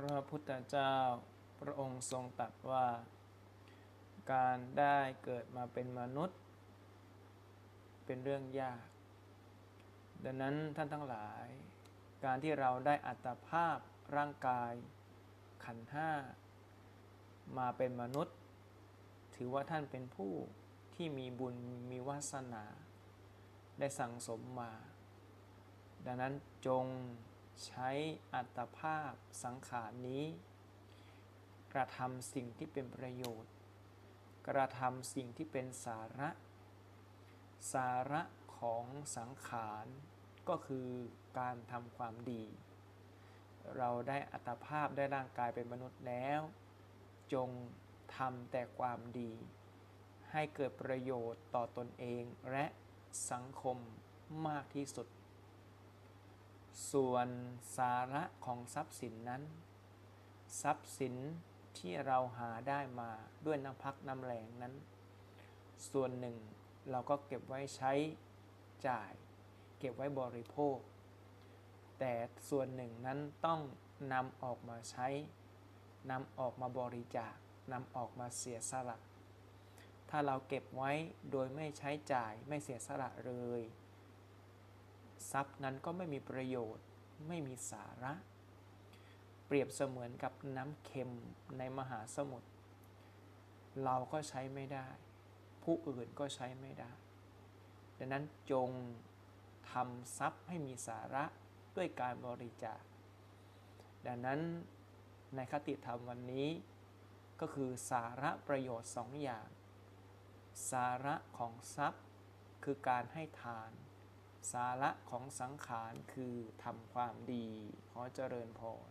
พระพุทธเจ้า พระองค์ทรงตรัสว่า การได้เกิดมาเป็นมนุษย์ เป็นเรื่องยาก ดังนั้นท่านทั้งหลาย การที่เราได้อัตภาพร่างกาย ขันธ์ห้า มาเป็นมนุษย์ ถือว่าท่านเป็นผู้ที่มีบุญมีวาสนา ได้สั่งสมมา ดังนั้นจง ใช้อัตภาพสังขารนี้ กระทำสิ่งที่เป็นประโยชน์ กระทำสิ่งที่เป็นสาระ สาระของสังขารก็คือการทำความดี เราได้อัตภาพได้ร่างกายเป็นมนุษย์แล้ว จงทำแต่ความดี ให้เกิดประโยชน์ต่อตนเองและสังคมมากที่สุด ส่วนสาระของทรัพย์สินนั้น ทรัพย์สินที่เราหาได้มาด้วยน้ำพักน้ำแรงนั้น ส่วนหนึ่งเราก็เก็บไว้ใช้จ่าย เก็บไว้บริโภค แต่ส่วนหนึ่งนั้นต้องนำออกมาใช้นำออกมาบริจาคนำออกมาเสียสละ ถ้าเราเก็บไว้โดยไม่ใช้จ่ายไม่เสียสละเลย ทรัพย์นั้นก็ไม่มีประโยชน์ ไม่มีสาระ เปรียบเสมือนกับน้ำเค็มในมหาสมุทรเราก็ใช้ไม่ได้ ผู้อื่นก็ใช้ไม่ได้ ดังนั้นจงทำทรัพย์ให้มีสาระด้วยการบริจาค ดังนั้นในคติธรรมวันนี้ก็คือสาระประโยชน์สองอย่าง สาระของทรัพย์คือการให้ทาน สาระของสังขารคือทำความดี ขอเจริญพร